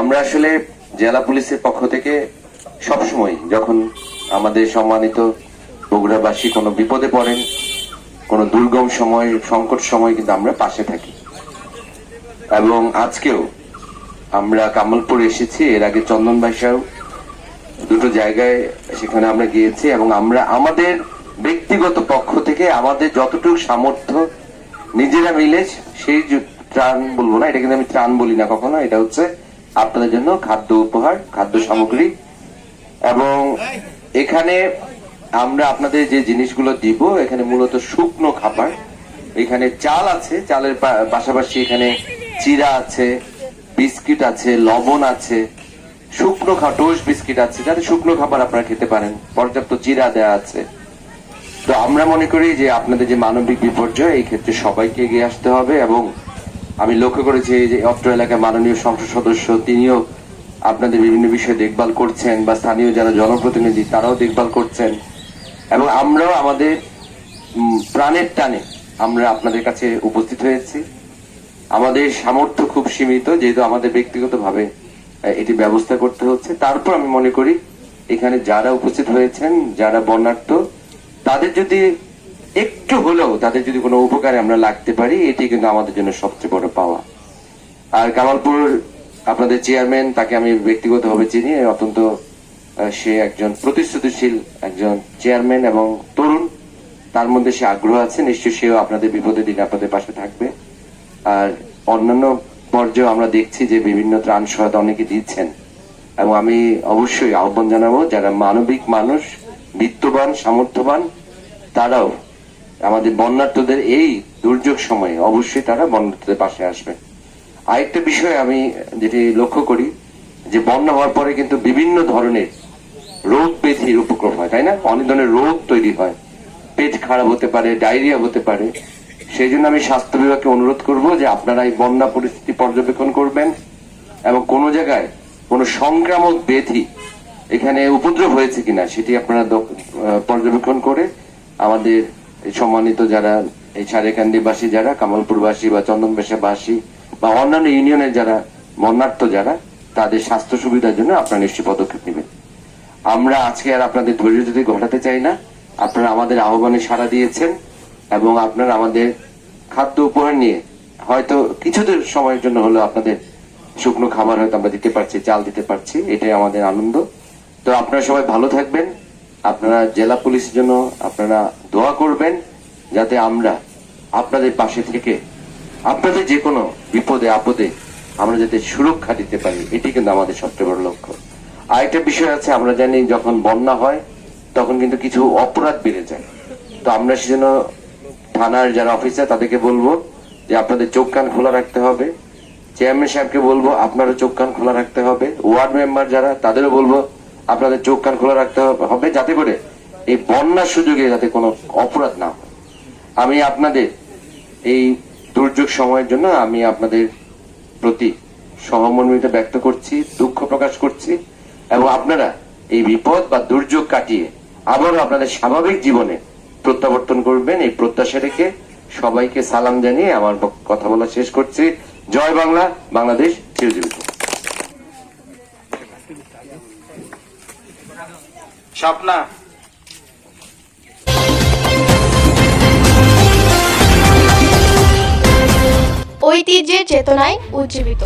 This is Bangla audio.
আমরা আসলে জেলা পুলিশের পক্ষ থেকে সবসময় যখন আমাদের সম্মানিত বগুড়াবাসী কোনো বিপদে পড়েন, কোনো দুর্গম সময়, সংকট সময় কিন্তু আমরা পাশে থাকি। এবং আজকেও আমরা কামালপুর এসেছি, এর আগে চন্দন বাসাও দুটো জায়গায় সেখানে আমরা গিয়েছি এবং আমরা আমাদের ব্যক্তিগত পক্ষ থেকে আমাদের যতটুকু সামর্থ্য, নিজেরা মিলে সেই ত্রাণ বলব না এটা কিন্তু আমি ত্রাণ বলি না কখনো এটা হচ্ছে আপনাদের জন্য খাদ্য উপহার খাদ্য সামগ্রী। এবং এখানে আমরা আপনাদের যে জিনিসগুলো দিব এখানে মূলত শুকনো খাবার এখানে চাল আছে চালের পাশাপাশি এখানে চিরা আছে বিস্কিট আছে লবণ আছে শুকনো খাবার টোস্ট বিস্কিট আছে যাতে শুকনো খাবার আপনারা খেতে পারেন পর্যাপ্ত চিরা দেওয়া আছে। তো আমরা মনে করি যে আপনাদের যে মানবিক বিপর্যয় এই ক্ষেত্রে সবাইকে এগিয়ে আসতে হবে এবং আমি লক্ষ্য করেছি যে অত্র এলাকার মাননীয় সংসদ সদস্য, তিনিও আপনাদের বিভিন্ন বিষয়ে দেখভাল করছেন বা স্থানীয় যারা জনপ্রতিনিধি, তারাও দেখভাল করছেন। এবং আমরাও আমাদের প্রাণের টানে আমরা আপনাদের কাছে উপস্থিত হয়েছি। আমাদের সামর্থ্য খুব সীমিত, যেহেতু আমাদের ব্যক্তিগতভাবে এটি ব্যবস্থা করতে হচ্ছে। তারপর আমি মনে করি, এখানে যারা উপস্থিত হয়েছেন, যারা বর্ণাঢ্য, তাদের যদি একটু হলেও তাদের যদি কোনো উপকারে আমরা লাগতে পারি, এটি কিন্তু আমাদের জন্য সবচেয়ে বড় পাওয়া। আর কামালপুর আপনাদের চেয়ারম্যান, তাকে আমি ব্যক্তিগতভাবে চিনি অত্যন্ত সে একজন প্রতিশ্রুতিশীল একজন চেয়ারম্যান এবং তরুণ। তার মধ্যে সে আগ্রহ আছে, নিশ্চয়ই সেও আপনাদের বিপদে দিন আপনাদের পাশে থাকবে। আর অন্যান্য পর্যায়ে আমরা দেখছি যে বিভিন্ন ত্রাণ সহায়তা অনেকে দিচ্ছেন। এবং আমি অবশ্যই আহ্বান জানাব, যারা মানবিক মানুষ, বিত্তবান, সামর্থ্যবান, তারাও আমাদের বন্যার্থদের এই দুর্যোগ সময়ে অবশ্যই তারা বন্যার্থদের পাশে আসবে। আরেকটা বিষয় আমি যেটি লক্ষ্য করি, যে বন্যা হওয়ার পরে কিন্তু বিভিন্ন ধরনের রোগ ব্যাধির উপক্রম হয়, তাই না? অনেক ধরনের রোগ তৈরি হয়। পেট খারাপ হতে পারে, ডায়রিয়া হতে পারে। সেই জন্য আমি স্বাস্থ্য বিভাগকে অনুরোধ করব যে আপনারা এই বন্যা পরিস্থিতি পর্যবেক্ষণ করবেন এবং কোন জায়গায় কোন সংক্রামক ব্যাধি এখানে উপদ্রব হয়েছে কিনা সেটি আপনারা পর্যবেক্ষণ করে আমাদের সম্মানিত যারা এই সারেকান্দিবাসী যারা, কামালপুরবাসী বা চন্দনবেশাবাসী বা অন্যান্য ইউনিয়নের যারা বন্যার্থ যারা, তাদের স্বাস্থ্য সুবিধার জন্য আপনারা নিশ্চয়ই পদক্ষেপ নেবেন। আমরা আজকে আর আপনাদের ধৈর্য যদি ঘটাতে চাই না, আপনারা আমাদের আহ্বানে সাড়া দিয়েছেন এবং আপনারা আমাদের খাদ্য উপহার নিয়ে হয়তো কিছুদের সময়ের জন্য হলেও আপনাদের শুকনো খাবার হয়তো আমরা দিতে পারছি, চাল দিতে পারছি, এটাই আমাদের আনন্দ। তো আপনারা সবাই ভালো থাকবেন। আপনারা জেলা পুলিশের জন্য, আপনারা দোয়া করবেন যাতে আমরা আপনাদের পাশে থেকে, আপনাদের যে কোনো বিপদে, আপদে আমরা যাতে সুরক্ষা দিতে পারি, এটি কিন্তু আমাদের সবচেয়ে বড় লক্ষ্য। আরেকটা বিষয় আছে, আমরা জানি যখন বন্যা হয়, তখন কিন্তু কিছু অপরাধ বেড়ে যায়। তো আমরা সেজন্য থানার যারা অফিসার, তাদেরকে বলব যে আপনাদের চোখ কান খোলা রাখতে হবে। চেয়ারম্যান সাহেবকে বলব, আপনারও চোখ কান খোলা রাখতে হবে। ওয়ার্ড মেম্বার যারা, তাদেরও বলব, আপনাদের চোখ কান খোলা রাখতে হবে, যাতে করে এই বন্যার সুযোগে যাতে কোনো অপরাধ না হয়। আমি আপনাদের এই দুর্যোগ সময়ের জন্য আমি আপনাদের প্রতি সহমর্মিতা ব্যক্ত করছি, দুঃখ প্রকাশ করছি এবং আপনারা এই বিপদ বা দুর্যোগ কাটিয়ে আবারও আপনাদের স্বাভাবিক জীবনে প্রত্যাবর্তন করবেন। এই প্রত্যাশা রেখে সবাইকে সালাম জানিয়ে আমার কথা বলা শেষ করছি। জয় বাংলা, বাংলাদেশ চিরজীবিত। স্বপ্না চেতনায় উজ্জীবিত।